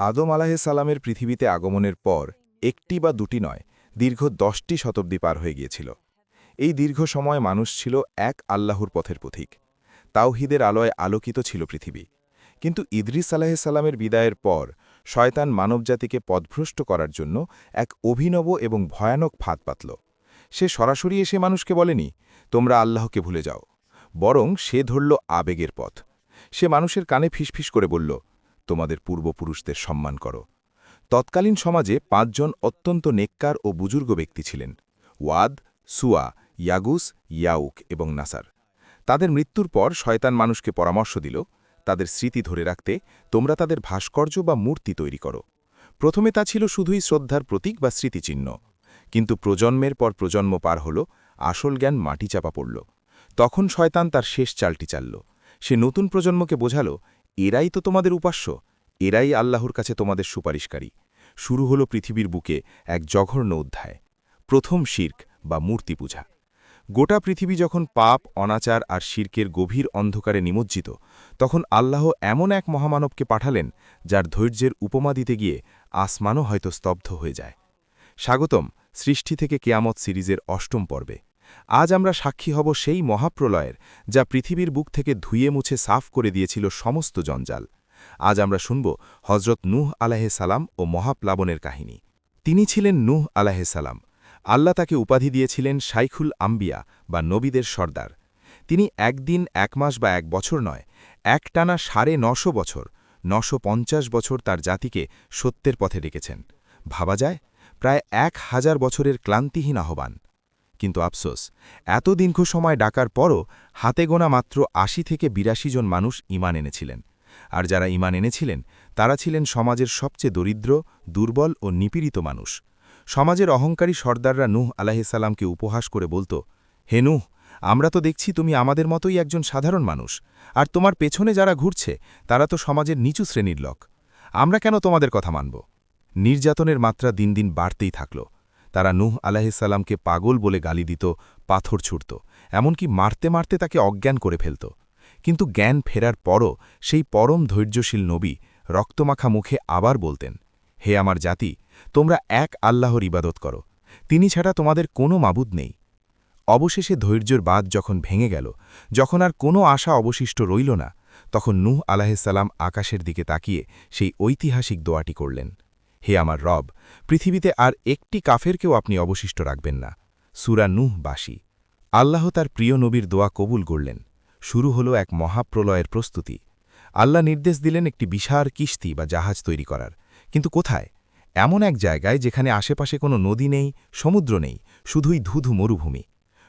আদম আলাহিসাল্লামের পৃথিবীতে আগমনের পর একটি বা দুটি নয়, দীর্ঘ দশটি শতাব্দী পার হয়ে গিয়েছিল। এই দীর্ঘ সময় মানুষ ছিল এক আল্লাহর পথের পথিক। তাওহিদের আলোয় আলোকিত ছিল পৃথিবী। কিন্তু ইদ্রিস আলাহিসাল্লামের বিদায়ের পর শয়তান মানবজাতিকে পদভ্রষ্ট করার জন্য এক অভিনব এবং ভয়ানক ফাঁদ পাতল। সে সরাসরি এসে মানুষকে বলেনি, তোমরা আল্লাহকে ভুলে যাও। বরং সে ধরল আবেগের পথ। সে মানুষের কানে ফিসফিস করে বলল তোমাদের পূর্বপুরুষদের সম্মান করো। তৎকালীন সমাজে পাঁচজন অত্যন্ত নেককার ও বুজুর্গ ব্যক্তি ছিলেন, ওয়াদ, সুয়া, ইয়াগুস, ইয়াউক এবং নাসার। তাদের মৃত্যুর পর শয়তান মানুষকে পরামর্শ দিল, তাদের স্মৃতি ধরে রাখতে তোমরা তাদের ভাস্কর্য বা মূর্তি তৈরি করো। প্রথমে তা ছিল শুধুই শ্রদ্ধার প্রতীক বা স্মৃতিচিহ্ন, কিন্তু প্রজন্মের পর প্রজন্ম পার হল, আসল জ্ঞান মাটি চাপা পড়ল। তখন শয়তান তার শেষ চালটি চালল। সে নতুন প্রজন্মকে বোঝাল এরাই তো তোমাদের উপাস্য, এরাই আল্লাহর কাছে তোমাদের সুপারিশকারী। শুরু হল পৃথিবীর বুকে এক জঘন্য অধ্যায়, প্রথম শির্ক বা মূর্তি পূজা। গোটা পৃথিবী যখন পাপ, অনাচার আর শির্কের গভীর অন্ধকারে নিমজ্জিত, তখন আল্লাহ এমন এক মহামানবকে পাঠালেন, যার ধৈর্যের উপমা দিতে গিয়ে আসমানও হয়তো স্তব্ধ হয়ে যায়। স্বাগতম, সৃষ্টি থেকে কেয়ামত সিরিজের অষ্টম পর্বে। আজ আমরা সাক্ষী হব সেই মহাপ্রলয়ের, যা পৃথিবীর বুক থেকে ধুয়ে মুছে সাফ করে দিয়েছিল সমস্ত জঞ্জাল। আজ আমরা শুনব হজরত নূহ আলাহে সালাম ও মহাপ্লাবনের কাহিনী। তিনি ছিলেন নূহ আলাহে সালাম। আল্লাহ তাকে উপাধি দিয়েছিলেন শাইখুল আম্বিয়া বা নবীদের সর্দার। তিনি একদিন, এক মাস বা এক বছর নয়, একটানা সাড়ে নশো বছর নশো বছর তার জাতিকে সত্যের পথে ডেকেছেন। ভাবা যায়, প্রায় এক হাজার বছরের ক্লান্তিহীন আহ্বান। কিন্তু আফসোস, এত দীর্ঘ সময় ডাকার পরও হাতে গোনা মাত্র আশি থেকে বিরাশি জন মানুষ ইমান এনেছিলেন। আর যারা ইমান এনেছিলেন, তারা ছিলেন সমাজের সবচেয়ে দরিদ্র, দুর্বল ও নিপীড়িত মানুষ। সমাজের অহংকারী সর্দাররা নুহ আলাহিসাল্লামকে উপহাস করে বলত, হে নুহ, আমরা তো দেখছি তুমি আমাদের মতোই একজন সাধারণ মানুষ, আর তোমার পেছনে যারা ঘুরছে, তারা তো সমাজের নিচু শ্রেণির লোক। আমরা কেন তোমাদের কথা মানব? নির্যাতনের মাত্রা দিন দিন বাড়তেই থাকল। তারা নুহ আলাহিসাল্লামকে পাগল বলে গালি দিত, পাথর ছুটত এমনকি মারতে মারতে তাকে অজ্ঞান করে ফেলত। কিন্তু জ্ঞান ফেরার পরও সেই পরম ধৈর্যশীল নবী রক্তমাখা মুখে আবার বলতেন, হে আমার জাতি, তোমরা এক আল্লাহর ইবাদত করো, তিনি ছাড়া তোমাদের কোনো মাবুদ নেই। অবশেষে ধৈর্যর বাদ যখন ভেঙে গেল, যখন আর কোনো আশা অবশিষ্ট রইল না, তখন নূহ আলাহিসাল্লাম আকাশের দিকে তাকিয়ে সেই ঐতিহাসিক দোয়াটি করলেন। হে আমার রব, পৃথিবীতে আর একটি কাফেরকেও আপনি অবশিষ্ট রাখবেন না। সুরা নুহ বাসী। আল্লাহ তার প্রিয় নবীর দোয়া কবুল করলেন। শুরু হল এক মহাপ্রলয়ের প্রস্তুতি। আল্লাহ নির্দেশ দিলেন একটি বিশাল কিস্তি বা জাহাজ তৈরি করার। কিন্তু কোথায়? এমন এক জায়গায় যেখানে আশেপাশে কোনো নদী নেই, সমুদ্র নেই, শুধুই ধুধু মরুভূমি।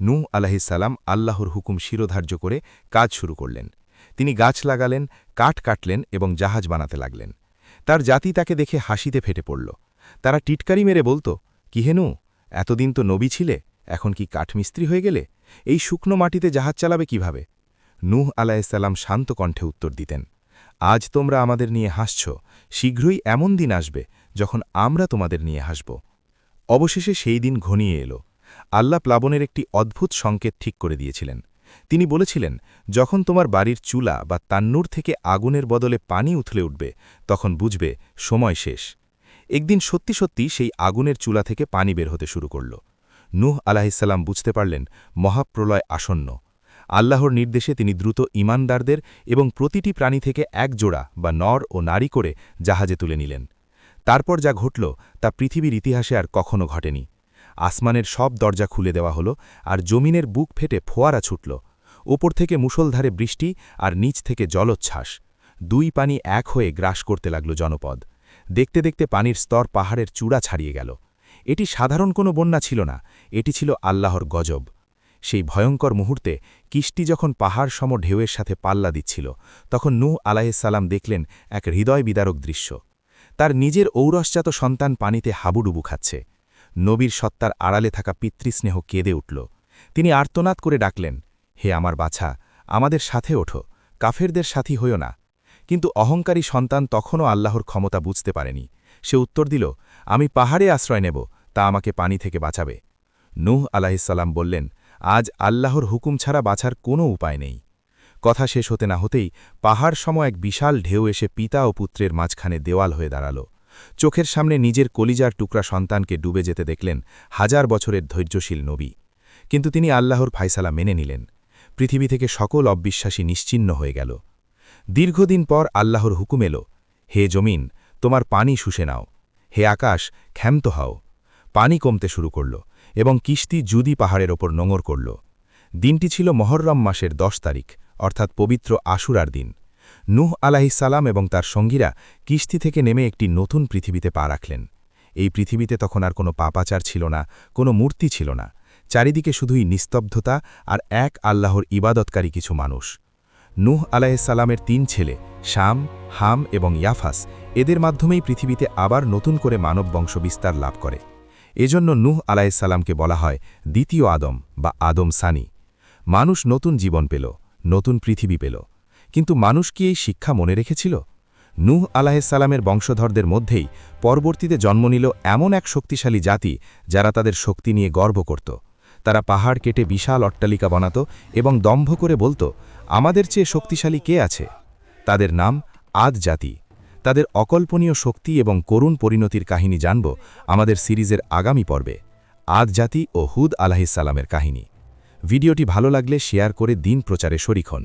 নূ আলাহিসাল্লাম আল্লাহর হুকুম শিরোধার্য করে কাজ শুরু করলেন। তিনি গাছ লাগালেন, কাঠ কাটলেন এবং জাহাজ বানাতে লাগলেন। তার জাতি তাকে দেখে হাসিতে ফেটে পড়ল। তারা টিটকারি মেরে বলত, কি হেনু, এতদিন তো নবী ছিলে, এখন কি কাঠমিস্ত্রি হয়ে গেলে? এই শুকনো মাটিতে জাহাজ চালাবে কীভাবে? নূহ আলাহিসাল্লাম শান্ত কণ্ঠে উত্তর দিতেন, আজ তোমরা আমাদের নিয়ে হাসছ, শীঘ্রই এমন দিন আসবে যখন আমরা তোমাদের নিয়ে হাসব। অবশেষে সেই দিন ঘনিয়ে এলো। আল্লাহ প্লাবনের একটি অদ্ভুত সংকেত ঠিক করে দিয়েছিলেন। তিনি বলেছিলেন, যখন তোমার বাড়ির চুলা বা তান্নুর থেকে আগুনের বদলে পানি উথলে উঠবে, তখন বুঝবে সময় শেষ। একদিন সত্যি সত্যি সেই আগুনের চুলা থেকে পানি বের হতে শুরু করল। নূহ আলাহিসাল্লাম বুঝতে পারলেন, মহাপ্রলয় আসন্ন। আল্লাহর নির্দেশে তিনি দ্রুত ইমানদারদের এবং প্রতিটি প্রাণী থেকে এক জোড়া বা নর ও নারী করে জাহাজে তুলে নিলেন। তারপর যা ঘটল, তা পৃথিবীর ইতিহাসে আর কখনো ঘটেনি। আসমানের সব দরজা খুলে দেওয়া হলো, আর জমিনের বুক ফেটে ফোয়ারা ছুটল। ওপর থেকে মুসলধারে বৃষ্টি আর নিচ থেকে জলোচ্ছ্বাস। দুই পানি এক হয়ে গ্রাস করতে লাগল জনপদ। দেখতে দেখতে পানির স্তর পাহাড়ের চূড়া ছাড়িয়ে গেল। এটি সাধারণ কোনো বন্যা ছিল না, এটি ছিল আল্লাহর গজব। সেই ভয়ঙ্কর মুহূর্তে কিষ্টি যখন পাহাড় সম ঢেউয়ের সাথে পাল্লা দিচ্ছিল, তখন নূ আলাহিসাল্লাম দেখলেন এক হৃদয় বিদারক দৃশ্য। তার নিজের ঔরসজাত সন্তান পানিতে হাবুডুবু খাচ্ছে। নবীর সত্তার আড়ালে থাকা পিতৃস্নেহ কেঁদে উঠল। তিনি আর্তনাদ করে ডাকলেন, হে আমার বাছা, আমাদের সাথে ওঠো, কাফেরদের সাথী হইও না। কিন্তু অহংকারী সন্তান তখনও আল্লাহর ক্ষমতা বুঝতে পারেনি। সে উত্তর দিল, আমি পাহাড়ে আশ্রয় নেব, তা আমাকে পানি থেকে বাঁচাবে। নূহ আলাহিসাল্লাম বললেন, আজ আল্লাহর হুকুম ছাড়া বাছার কোনো উপায় নেই। কথা শেষ হতে না হতেই পাহাড় সম এক বিশাল ঢেউ এসে পিতা ও পুত্রের মাঝখানে দেওয়াল হয়ে দাঁড়াল। চোখের সামনে নিজের কলিজার টুকরা সন্তানকে ডুবে যেতে দেখলেন হাজার বছরের ধৈর্যশীল নবী। কিন্তু তিনি আল্লাহর ফাইসালা মেনে নিলেন। পৃথিবী থেকে সকল অবিশ্বাসী নিশ্চিন্ন হয়ে গেল। দীর্ঘদিন পর আল্লাহর হুকুম এলো, হে জমিন, তোমার পানি শুষে নাও। হে আকাশ, ক্ষান্ত হও। পানি কমতে শুরু করল এবং কিস্তি জুদি পাহাড়ের ওপর নোঙর করল। দিনটি ছিল মহররম মাসের দশ তারিখ, অর্থাৎ পবিত্র আশুরার দিন। নূহ আলাহিসাল্লাম এবং তার সঙ্গীরা কিস্তি থেকে নেমে একটি নতুন পৃথিবীতে পা রাখলেন। এই পৃথিবীতে তখন আর কোনো পাপাচার ছিল না, কোনো মূর্তি ছিল না। চারিদিকে শুধুই নিস্তব্ধতা আর এক আল্লাহর ইবাদতকারী কিছু মানুষ। নূহ আলাহিসাল্লামের তিন ছেলে, শাম, হাম এবং ইয়াফাস, এদের মাধ্যমেই পৃথিবীতে আবার নতুন করে মানব বংশ বিস্তার লাভ করে। এজন্য নূহ আলাইসাল্লামকে বলা হয় দ্বিতীয় আদম বা আদম সানি। মানুষ নতুন জীবন পেল, নতুন পৃথিবী পেল। কিন্তু মানুষ কি এই শিক্ষা মনে রেখেছিল? নূহ আলাহিসাল্লামের বংশধরদের মধ্যেই পরবর্তীতে জন্ম নিল এমন এক শক্তিশালী জাতি যারা তাদের শক্তি নিয়ে গর্ব করত। তারা পাহাড় কেটে বিশাল অট্টালিকা বানাত এবং দম্ভ করে বলতো, আমাদের চেয়ে শক্তিশালী কে আছে? তাদের নাম আদ জাতি। তাদের অকল্পনীয় শক্তি এবং করুণ পরিণতির কাহিনী জানব আমাদের সিরিজের আগামী পর্বে, আদ জাতি ও হুদ আলাহিসাল্লামের কাহিনী। ভিডিওটি ভালো লাগলে শেয়ার করে দিন প্রচারে শরিক হন।